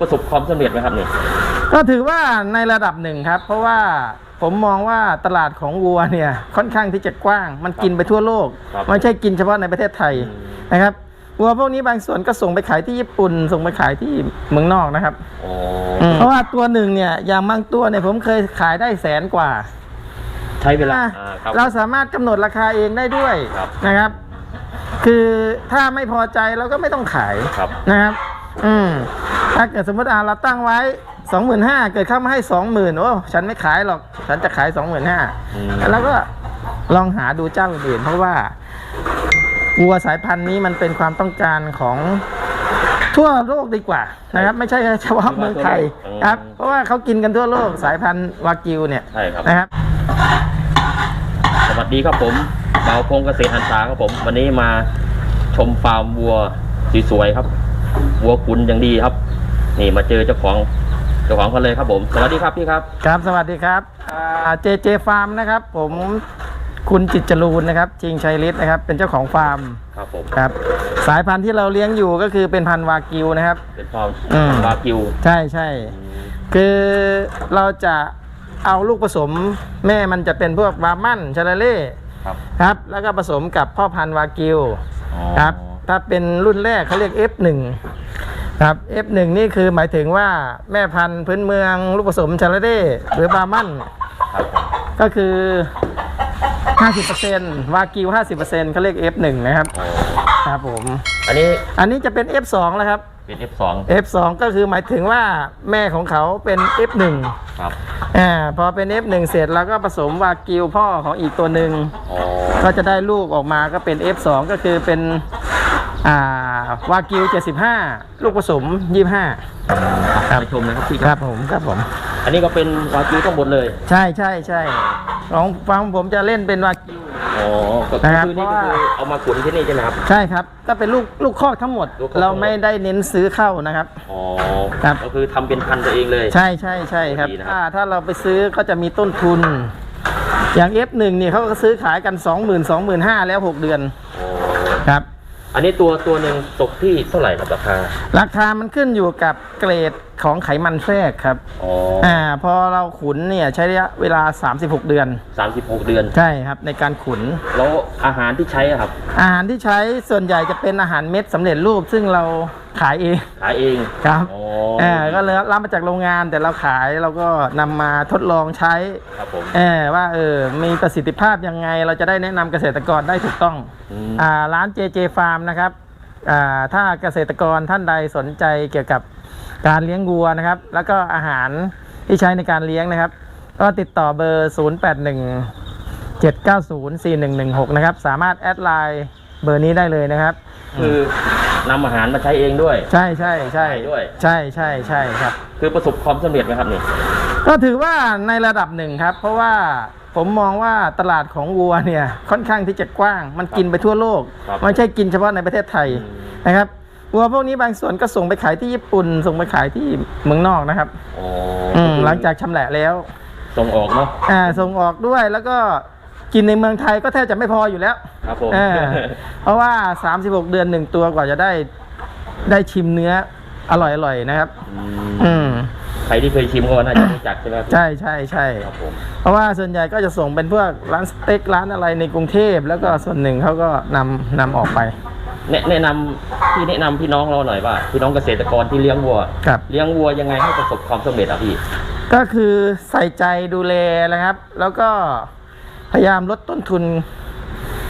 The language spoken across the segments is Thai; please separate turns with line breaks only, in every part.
ประสบความสำเร็จไหมครับเนี่ย
ก็ถือว่าในระดับหนึ่งครับ เพราะว่าผมมองว่าตลาดของวัวเนี่ยค่อนข้างที่จะกว้าง มันกินไปทั่วโลก
ครับ
ไม่ใช่กินเฉพาะในประเทศไทย
อืม
นะครับวัวพวกนี้บางส่วนก็ส่งไปขายที่ญี่ปุ่น ส่งไปขายที่เมืองนอกนะครับ
อ๋อ
เพราะว่าตัวหนึ่งเนี่ยอย่างบางตัวเนี่ยผมเคยขายได้แสนกว่า
ใช้เวลา
อะ
อ่าครับ
เราสามารถกำหนดราคาเองได้ด้วย
ครับ
นะครับ คือถ้าไม่พอใจเราก็ไม่ต้องขาย
ครับ
นะครับ อืม ถ้าเกิดสมมติอ่าเราตั้งไว้สองหมื่นห้าเกิดเข้ามาให้สองหมื่นโอ้ฉันไม่ขายหรอก ฉันจะขายสองหมื่นห้า
อืม
แล้วก็ลองหาดูเจ้าอื่นเพราะว่าวัวสายพันธุ์นี้มันเป็นความต้องการของทั่วโลกดีกว่านะครับ ไม่ใช่เฉพาะเมืองไทยครับ เพราะว่าเขากินกันทั่วโลกสายพันธุ์วากิวเนี่ย
ใช่ครับ
นะครับ
สวัสดีครับผมเบาพงเกษตรหันษาครับผม วันนี้มาชมฟาร์มวัวสวยๆครับ วัวขุนอย่างดีครับ นี่มาเจอเจ้าของเจ้าของเขาเลยครับผม สวัสดีครับพี่ครับ
ครับสวัสดีครับเจเจฟาร์มนะครับ ผมคุณจิตรจรูนนะครับชิงชัยฤทธิ์นะครับ เป็นเจ้าของฟาร์ม
ครับผม
ครับ สายพันธุ์ที่เราเลี้ยงอยู่ก็คือเป็นพันธุ์วากิวนะครับ
เป็นฟาร์ม
อืม
บากิว
ใช่ใช่คือเราจะเอาลูกผสมแม่มันจะเป็นพวกบาร์มันชาลาเล่
ครับ
ครับ แล้วก็ผสมกับพ่อพันธุ์วากิว
อ๋อ
ครับ ถ้าเป็นรุ่นแรกเขาเรียก F1 ครับ F1 นี่คือหมายถึงว่าแม่พันธุ์พื้นเมืองลูกผสมชาลาเล่หรือบาร์มัน
ครับผม
ก็คือ 50%วากิว 50%เขาเรียก F1 นะครับ
อ๋อ
ครับผม
อันนี้
อันนี้จะเป็น F2 แล้วครับ
เป็น F2
F2 ก็คือหมายถึงว่าแม่ของเขาเป็น F1
ครับ
อ่าพอเป็น F1 เสร็จแล้วก็ผสมวากิวพ่อของอีกตัวหนึ่ง
อ๋อ
ก็จะได้ลูกออกมาก็เป็น F2 ก็คือเป็น อ่าวากิว 75 ลูกผสม 25 ครับ
ไปชมนะครับพี่
ครับผมครับผม
อันนี้ก็เป็นวากิวทั้งหมดเลย
ใช่ใช่ใช่ของฟังผมจะเล่นเป็นวากิว
อ๋อก็
นะครับ
คือนี่
เพ
ก็
ราะว่า
คือเอามาขุนที่นี่ใช่ไหมครับ
ใช่ครับก็เป็นลูกลูกคอกทั้งหมด
ลูกคอก
เราไม่ได้เน้นซื้อเข้านะครับ
อ๋อ
ครับ
ก็คือทำเป็นพันธุ์ตัวเองเลย
ใช่ใช่ใช่ครับ
ดีนะครับ
ถ้าถ้าเราไปซื้อก็จะมีต้นทุน อย่าง F1 เนี่ยเขาก็ซื้อขายกัน 20,000 25,000แล้ว 6 เดือน
อ๋อ
ครับ
อันนี้ตัวตัวหนึ่งตกที่เท่าไหร่ครับราคา
ราคามันขึ้นอยู่กับเกรด ของไขมันแทรกครับ
อ๋อ
อ่าพอเราขุนเนี่ยใช้ระยะเวลา 36 เดือน
สามสิบหกเดือน
ใช่ครับในการขุน
แล้วอาหารที่ใช้อะครับ
อาหารที่ใช้ส่วนใหญ่จะเป็นอาหารเม็ดสำเร็จรูปซึ่งเราขายเอง
ขายเอง
ครับ
อ๋อ
อ่าก็เลยรับมาจากโรงงานแต่เราขายเราก็นำมาทดลองใช้
ครับผม
เออว่าเออมีประสิทธิภาพยังไง เราจะได้แนะนำเกษตรกรได้ถูกต้อง
อืม
อ่าร้าน JJ Farm นะครับอ่าถ้าเกษตรกรท่านใดสนใจเกี่ยวกับ การเลี้ยงวัวนะครับ แล้วก็อาหารที่ใช้ในการเลี้ยงนะครับ ก็ติดต่อเบอร์ 081 790 4116 นะครับ สามารถแอดไลน์เบอร์นี้ได้เลยนะครับ
คือนำอาหารมาใช้เองด้วย
ใช่ใช่ใช่
ขายด้วย
ใช่ใช่ใช่ครับ
คือประสบความสำเร็จไหมครับนี่
ก็ถือว่าในระดับหนึ่งครับ เพราะว่าผมมองว่าตลาดของวัวเนี่ยค่อนข้างที่จะกว้าง มันกินไปทั่วโลก
ครับ
ไม่ใช่กินเฉพาะในประเทศไทย
อืม
นะครับ วัวพวกนี้บางส่วนก็ส่งไปขายที่ญี่ปุ่น ส่งไปขายที่เมืองนอกนะครับ
อ๋อ
อื
อ
มหลังจากชำแหละแล้ว
ส่งออกเนาะ
อ่าส่งออกด้วยแล้วก็กินในเมืองไทยก็แทบจะไม่พออยู่แล้ว
ครับผม
เออเพราะว่า 36 เดือนหนึ่งตัวกว่าจะได้ได้ชิมเนื้ออร่อยๆนะครับ
อื
อื
ม
ม
ใครที่เคยชิมก็น่าจะรู้จักใช่ไหมครับ
ใช่ใช่ใช่
ครับผม
เพราะว่าส่วนใหญ่ก็จะส่งเป็นพวกร้านสเต็กร้านอะไรในกรุงเทพ แล้วก็ส่วนหนึ่งเขาก็นำนำออกไป
แนะแนะนำพี่แนะนำพี่น้องเราหน่อยว่าพี่น้องเกษตรกรที่เลี้ยงวัว
ครับ
เลี้ยงวัวยังไงให้ประสบความสำเร็จอะพี่
ก็คือใส่ใจดูแลนะครับ แล้วก็พยายามลดต้นทุน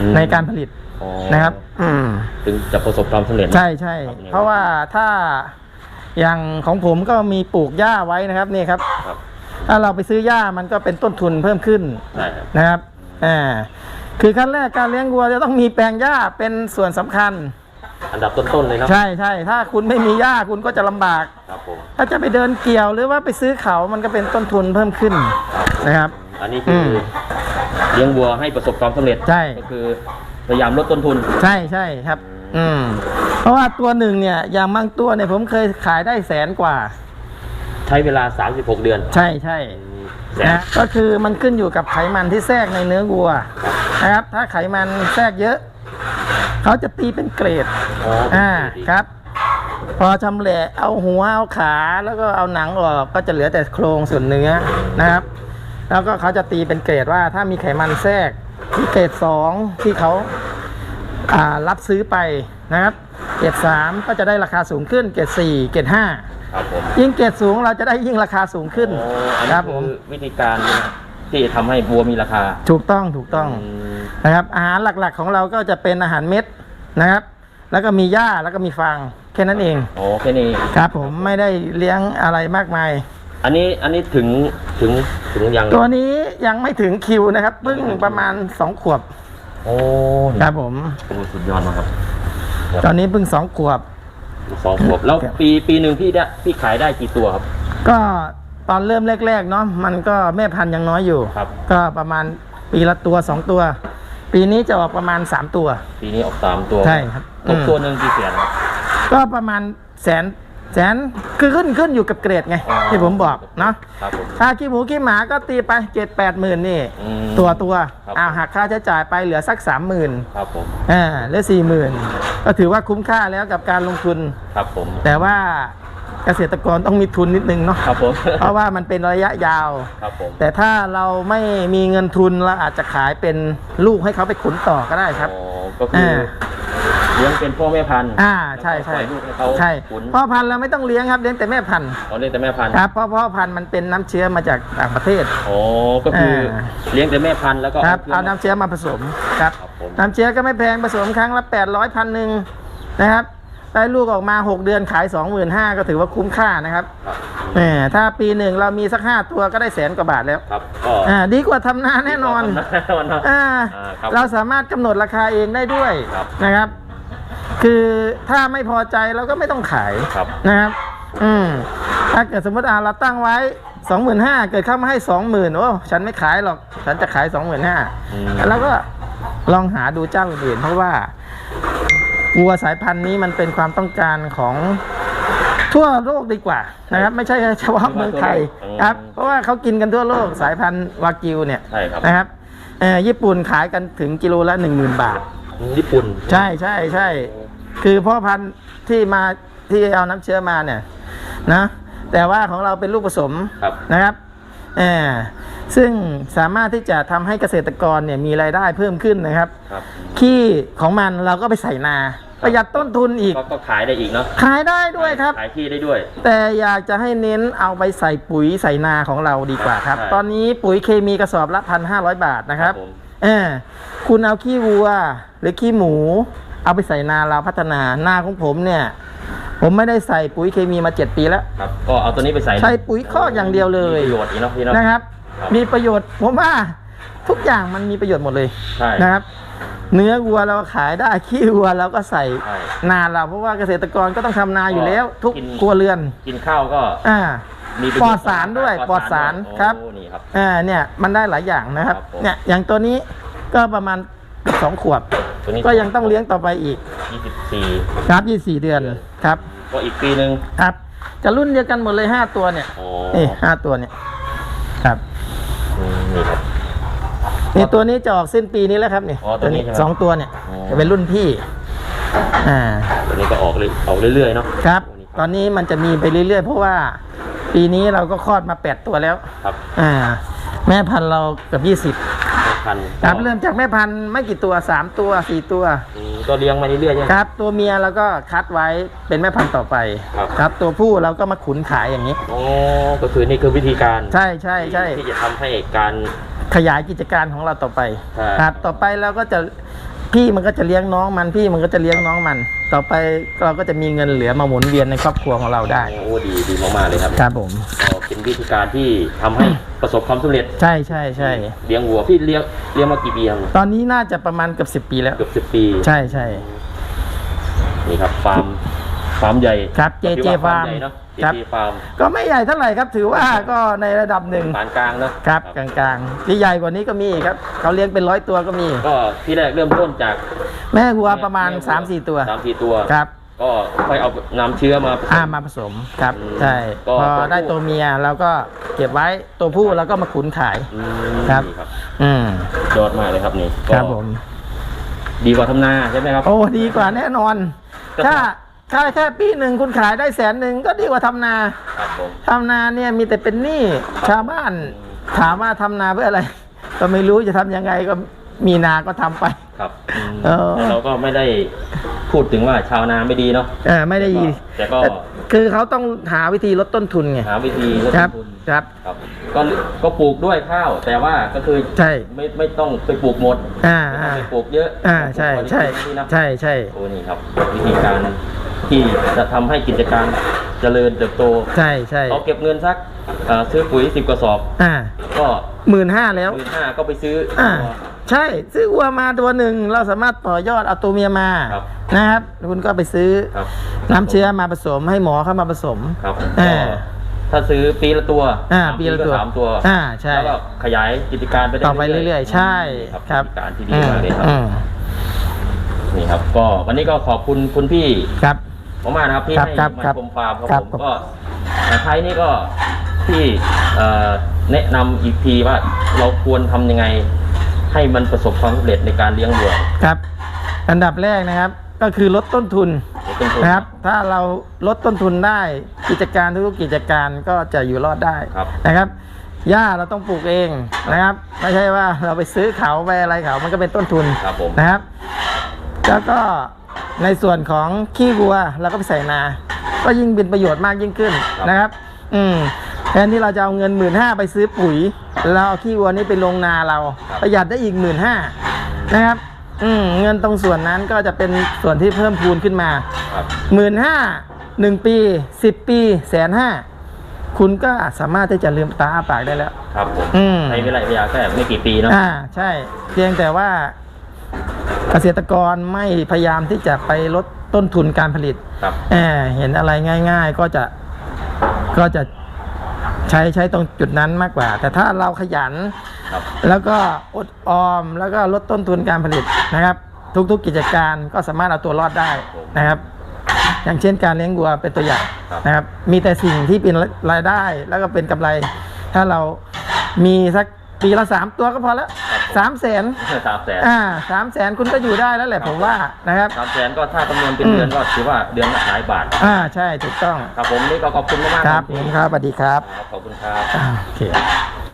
อืม
ในการผลิต
อ๋อ
นะครับ อืม
ถึงจะประสบความสำเร็จ
ใช่ใช่
ครับ
เพราะว่าถ้าอย่างของผมก็มีปลูกหญ้าไว้นะครับนี่ครับ
ครับ
ถ้าเราไปซื้อหญ้ามันก็เป็นต้นทุนเพิ่มขึ้น
ใช่ครับ
นะครับอ่า คือขั้นแรกการเลี้ยงวัวจะต้องมีแปลงหญ้าเป็นส่วนสำคัญ
อันดับต้นๆเลยเนาะ
ใช่ใช่ถ้าคุณไม่มีหญ้าคุณก็จะลำบาก
ครับผม
ถ้าจะไปเดินเกี่ยวหรือว่าไปซื้อเขามันก็เป็นต้นทุนเพิ่มขึ้นนะครับ
อันนี้คืออ
ม
เลี้ยงวัวให้ประสบความสำเร็จ
ใช่
ก็คือพยายามลดต้นทุน
ใช่ใช่ครับ อืม เพราะว่าตัวหนึ่งเนี่ยอย่างบางตัวเนี่ยผมเคยขายได้แสนกว่า
ใช้เวลา 36 เดือน
ใช่ใช่
แสน
นะก็คือมันขึ้นอยู่กับไขมันที่แทรกในเนื้อวัวนะครับ ถ้าไขมันแทรกเยอะ เขาจะตีเป็นเกรด
อ๋อ
อ่า
ดี
ครับ พอชำแหละเอาหัวเอาขาแล้วก็เอาหนังออกก็จะเหลือแต่โครงส่วนเนื้อนะครับ แล้วก็เขาจะตีเป็นเกรดว่าถ้ามีไขมันแทรกที่เกรดสองที่เขาอ่ารับซื้อไปนะครับ เกรดสามก็จะได้ราคาสูงขึ้น เกรดสี่เกรดห้า
ครับผม
ยิ่งเกรดสูงเราจะได้ยิ่งราคาสูงขึ้น
โอ้อัน
ค
นี้
รับผ
คื
ม
อวิธีการนะที่ทำให้บัวมีราคา
ถูกต้องถูกต้อง
ม
นะครับอาหารหลักๆของเราก็จะเป็นอาหารเม็ดนะครับ แล้วก็มีหญ้าแล้วก็มีฟางแค่นั้นเอง
โอ้แค่นี้
ครับผมไม่ได้เลี้ยงอะไรมากมาย
อันนี้อันนี้ถึงถึงถึงยัง
ตัวนี้ยังไม่ถึงคิวนะครับเพิ่งประมาณ 2 ขวบ
โอ้นี่
ครับผม
โอ้สุดยอดมากครับ
ตอนนี้เพิ่ง 2 ขวบ
สองขวบแล้ว
ครับ
ปีปีหนึ่งพี่ได้พี่ขายได้กี่ตัวครับ
ก็ตอนเริ่มแรกๆเนาะมันก็แม่พันธุ์ยังน้อยอยู่
ครับ
ก็ประมาณปีละตัว2ตัว ปีนี้จะออกประมาณ3ตัว
ปีนี้ออกสามตัว
ใช่ครับ
ตก
อืม
ตัวหนึ่งกี่แสนครับ
ก็ประมาณแสน แสนคือขึ้นขึ้นอยู่กับเกรดไง
อ๋อ
ที่ผมบอกเนาะ
ครับผม
ถ้าขี้หมูขี้หมาก็ตีไปเจ็ดแปดหมื่นนี่
อืม
ตัวตัว
ครับ
อ้าวหักค่าใช้จ่ายไปเหลือสักสามหมื่น
ครับผม
อ่าเหลือสี่หมื่นก็ถือว่าคุ้มค่าแล้วกับการลงทุน
ครับผม
แต่ว่าเกษตรกรต้องมีทุนนิดนึงเนาะ
ครับผม
เพราะว่ามันเป็นระยะยาว
ครับผม
แต่ถ้าเราไม่มีเงินทุนเราอาจจะขายเป็นลูกให้เขาไปขุนต่อก็ได้ครับ
อ๋อก็คืออา เลี้ยงเป็นพ่อแม่พันธุ์
อ่าใช่ใช่
แล้วก็ปล่อยลูกให้เขา
ใช่
ขุน
พ่อพันธุ์เราไม่ต้องเลี้ยงครับเลี้ยงแต่แม่พันธุ์
เขาเลี้ยงแต่แม่พันธุ์
ครับเพราะพ่อพันธุ์มันเป็นน้ำเชื้อมาจากต่างประเทศ
อ๋อก็คือ
อ่า
เลี้ยงแต่แม่พันธุ์แล้วก็
ครับ
พื่
เอาน้ำเชื้อมาผสมครับ
ครับผม
น้ำเชื้อก็ไม่แพงผสมครั้งละ 800พันหนึ่งนะครับได้ลูกออกมา 6 เดือนขาย 25,000ก็ถือว่าคุ้มค่านะครับ
ครับ
แหมถ้าปีหนึ่งเรามีสัก 5 ตัวก็ได้แสนกว่าบาทแล้ว
ครับก็
อ่าดีกว่าทำนาแน่นอน
แน่นอนเนาะ
อ่า
อ่าครับ
เราสามารถกำหนดราคาเองได้ด้วย
ครับ
นะครับ คือถ้าไม่พอใจเราก็ไม่ต้องขาย
ครับ
นะครับ อืมถ้าเกิดสมมติอ่าเราตั้งไว้สองหมื่นห้าเกิดเข้ามาให้สองหมื่นโอ้ฉันไม่ขายหรอกฉันจะขายสองหมื่นห้า
อืม
แล้วก็ลองหาดูเจ้าอื่นเพราะว่าวัวสายพันธุ์นี้มันเป็นความต้องการของทั่วโลกดีกว่านะครับ ไม่ใช่เฉพาะเมืองไทยครับ เพราะว่าเขากินกันทั่วโลกสายพันธุ์วากิวเนี่ย
ใช่ครับ
นะครับเอ่อญี่ปุ่นขายกันถึงกิโลละหนึ่งหมื่นบาท
ญี่ปุ่น
ใช่ใช่ใช่ คือพ่อพันธุ์ที่มาที่เอาน้ำเชื้อมาเนี่ยนะแต่ว่าของเราเป็นลูกผสม
ครับ
นะครับเออซึ่งสามารถที่จะทำให้เกษตรกรเนี่ยมีรายได้เพิ่มขึ้นนะครับ
ครับ
ขี้ของมันเราก็ไปใส่นาประหยัดต้นทุนอีก
ก็ก็ขายได้อีกเนาะ
ขายได้ด้วยครับ
ขายที่ได้ด้วย
แต่อยากจะให้เน้นเอาไปใส่ปุ๋ยใส่นาของเราดีกว่าครับ
ใช่
ตอนนี้ปุ๋ยเคมีกระสอบละพันห้าร้อยบาทนะครับ
ผม
เออคุณเอาขี้วัวหรือขี้หมู เอาไปใส่นาเราพัฒนานาของผมเนี่ย ผมไม่ได้ใส่ปุ๋ยเคมีมาเจ็ดปีแล้ว
ครับก็เอาตัวนี้ไปใส่
ใช้ปุ๋ยคอกอย่างเดียวเลย
มีประโยชน์อีกเนาะพี่เนาะ
นะครับ
ครับ
มีประโยชน์ผมว่าทุกอย่างมันมีประโยชน์หมดเลย
ใช่
นะครับ เนื้อวัวเราขายได้ขี้วัวเราก็ใส่
ใช่
นาเราเพราะว่าเกษตรกรก็ต้องทำนาอยู่แล้ว ทุก
กิน
ครัวเรือน
กินข้าวก็
อ่า
มีประโยชน์
ปลอดสารด้วยปลอดสาร
โอ้
ครับ
นี่ครับ
อ่าเนี่ยมันได้หลายอย่างนะครับ
ครับผม
เนี่ยอย่างตัวนี้ก็ประมาณเกือบ สองขวบ
ตัวนี้
ก็ยังต้องเลี้ยงต่อไปอีก
24
ครับยี่สี่เดือนครับ
ก็อีกปีหนึ่ง
ครับจะรุ่นเดียวกันหมดเลยห้าตัวเนี่ย
โอ้
นี่ห้าตัวเนี่ยครับ
อืมนี่ครับ
นี่ตัวนี้จะออกสิ้นปีนี้แล้วครับเนี่ย
อ๋อตัวนี้ใช่ไหม
สองตัวเนี่ย
อ๋อ
จะเป็นรุ่นพี่อ่า
ตัวนี้ก็ออกเลยออกเรื่อยๆเนาะ
ครับ ตอนนี้มันจะมีไปเรื่อยๆ เพราะว่าปีนี้เราก็คลอดมาแปดตัวแล้ว
ครับ
อ่า แม่พันธุ์เราเกือบยี่สิบ
ไม่ พัน
ครับเริ่มจากแม่พันธุ์ไม่กี่ตัวสามตัวสี่ตัว
อืมก็เลี้ยงมาเรื่อยๆใช่ไหม
ครับ ตัวเมียเราก็คัดไว้เป็นแม่พันธุ์ต่อไป
ครับ
ครับตัวผู้เราก็มาขุนขายอย่างนี้
โอ้ก็คือนี่คือวิธีการ
ใช่ใช่ใช่
ที่จะทำให้การ
ขยายกิจการของเราต่อไป
ใช่
ครับต่อไปเราก็จะพี่มันก็จะเลี้ยงน้องมันพี่มันก็จะเลี้ยงน้องมัน ต่อไปเราก็จะมีเงินเหลือมาหมุนเวียนในครอบครัวของเราได้
โอ้ดีดีมากๆเลยครับ
ครับผม
ก็เป็น วิธีการที่ทำให้ประสบความสำเร็จ
ใช่ใช่ใช่
เลี้ยงวัวพี่เลี้ยงเลี้ยงมากี่ปีครับ
ตอนนี้น่าจะประมาณเกือบสิบปีแล้ว
เกือบสิบปี
ใช่ใช่
นี่ครับฟาร์มฟาร์มใหญ่
ครับ
ถือ
JJ
ว่า
Farm
ใหญ่เนาะ
ครับ
JJ ฟาร์ม
ก็ไม่ใหญ่เท่าไหร่ครับ ถือว่าก็ในระดับหนึ่ง
ปานกลางเนาะ
ครับกลางๆที่ใหญ่กว่านี้ก็มีครับเขาเลี้ยงเป็นร้อยตัวก็มี
ก็ที่แรกเริ่มต้นจาก
แม่วัวประมาณ
แวัว
3-4 ตัว
สามสี่ตัว
ครับ
ก็ค่อยเอาน้ำเชื้อมาผสม
อ่ามาผสมครับ
อืม
ใช่
ก็
พอ
ตัวผู้
ได้ตัวเมียเราก็เก็บไว้ตัวผู้เราก็มาขุนขาย
อืม
ครับ
นี่ครับ
อืม
ยอดมากเลยครับนี่
ครับ
ก็
ผม
ดีกว่าทำนาใช่ไหมครับ
โอ้ดีกว่าแน่นอน
ก็
ถ้าถ้าแค่ปีหนึ่งคุณขายได้แสนหนึ่งก็ดีกว่าทำนา
ครับผม
ทำนาเนี่ยมีแต่เป็นหนี้ชาวบ้าน ถามว่าทำนาเพื่ออะไร ก็ไม่รู้จะทำยังไงก็มีนาก็ทำไป
ครับอืม
เออ
แต่เราก็ไม่ได้ พูดถึงว่าชาวนาไม่ดีเนาะ
เออไม่ได้ยี
แต่ก็
แต่คือเขาต้องหาวิธีลดต้นทุนไง
หาวิธีลด
ครับ
ต้นทุน
ครับ
ครับ ก็ก็ปลูกด้วยข้าว แต่ว่าก็คือ
ใช่
ไม่ไม่ต้องไปปลูกหมด
อ่า
ไม่ต้อ
อ่าง
ไปปลูกเยอะ
อ่าใช่ใช่
ปลูกพอดีๆนะ
ใช่ใช่
โอ้นี่ครับวิธีการที่จะทำให้กิจการเจริญเติบโต
ใช่ใช่
เราเก็บเงินสักเอ่อซื้อปุ๋ยสิบกระสอบ
อ่า
ก็
หมื่นห้าแล้ว
หมื่นห้าก็ไปซื้อ
อ่า
ตัว
ใช่ ซื้อวัวมาตัวหนึ่งเราสามารถต่อยอดเอาตัวเมียมา
ครับ
นะครับคุณก็ไปซื้อ
ครับ
น้ำเชื้อมาผสมให้หมอเข้ามาผสม
ครับ
อ่า
ก็ถ้าซื้อปีละตัว
อ่า
สาม
ปีละตัว
ก็สามตัว
อ่าใช่
แล้วก็ขยายกิจการไปได้
ต่อไปเรื่อยๆใช่
ครับ
ครับ
กิจการที่ดีมากเลยครับ
อืม
นี่ครับ ก็วันนี้ก็ขอบคุณคุณพี่
ครับ
มากๆนะครับที่
ครับ
ให้
ครับ
มา
ครับ
ชมฟาร์มครับ
ครับ
ผมก็แต่ไทยนี่ก็ที่เอ่อแนะนำอีกทีว่าเราควรทำยังไง ให้มันประสบความสำเร็จในการเลี้ยงวัว
ครับ อันดับแรกนะครับ ก็คือลดต้นทุน
ในต้นทุน
นะครับ ถ้าเราลดต้นทุนได้กิจการทุกๆกิจการก็จะอยู่รอดได้
ครับ
นะครับหญ้าเราต้องปลูกเองนะครับ ไม่ใช่ว่าเราไปซื้อเขาไปอะไรเขามันก็เป็นต้นทุน
ครับผม
นะครับ แล้วก็ในส่วนของขี้วัวเราก็ไปใส่นา ก็ยิ่งเป็นประโยชน์มากยิ่งขึ้นนะครับ อืมแทนที่เราจะเอาเงินหมื่นห้าไปซื้อปุ๋ย เราเอาขี้วัวนี้ไปลงนาเรา ประหยัดได้อีกหมื่นห้านะครับ อืมเงินตรงส่วนนั้นก็จะเป็นส่วนที่เพิ่มพูนขึ้นมา
ครับ
หมื่นห้าหนึ่งปีสิบปีแสนห้าคุณก็สามารถที่จะลืมตาอ้าปากได้แล้ว
ครับผม
อืม
ในเวลาเวลาแค่ไม่กี่ปีเนาะ
อ่าใช่ เพียงแต่ว่าเกษตรกรไม่พยายามที่จะไปลดต้นทุนการผลิต
ครับ
แอบเห็นอะไรง่าย ๆ ก็จะก็จะ ใช้ใช้ตรงจุดนั้นมากกว่า แต่ถ้าเราขยัน
ครับ
แล้วก็อดออมแล้วก็ลดต้นทุนการผลิตนะครับ ทุกๆกิจการก็สามารถเอาตัวรอดได้นะครับ อย่างเช่นการเลี้ยงวัวเป็นตัวอย่าง
ครับ
นะครับ มีแต่สิ่งที่เป็นรายได้แล้วก็เป็นกำไร ถ้าเรามีสักปีละสามตัวก็พอแล้ว สามแสน
สามแสน
อ่าสามแสนคุณก็อยู่ได้แล้วแหละผมว่านะครับ
สามแสนก็ถ้าคำนวณเป็น
อืม
เดือนก็ถือว่าเดือนละหลายบาท
อ่าใช่ถูกต้อง
ครับผมนี่ก็ขอบคุณมากๆ
ครับผ
ที่
มครับสวัสดีครับ
ครับขอบคุณครับ
อ่าโอเค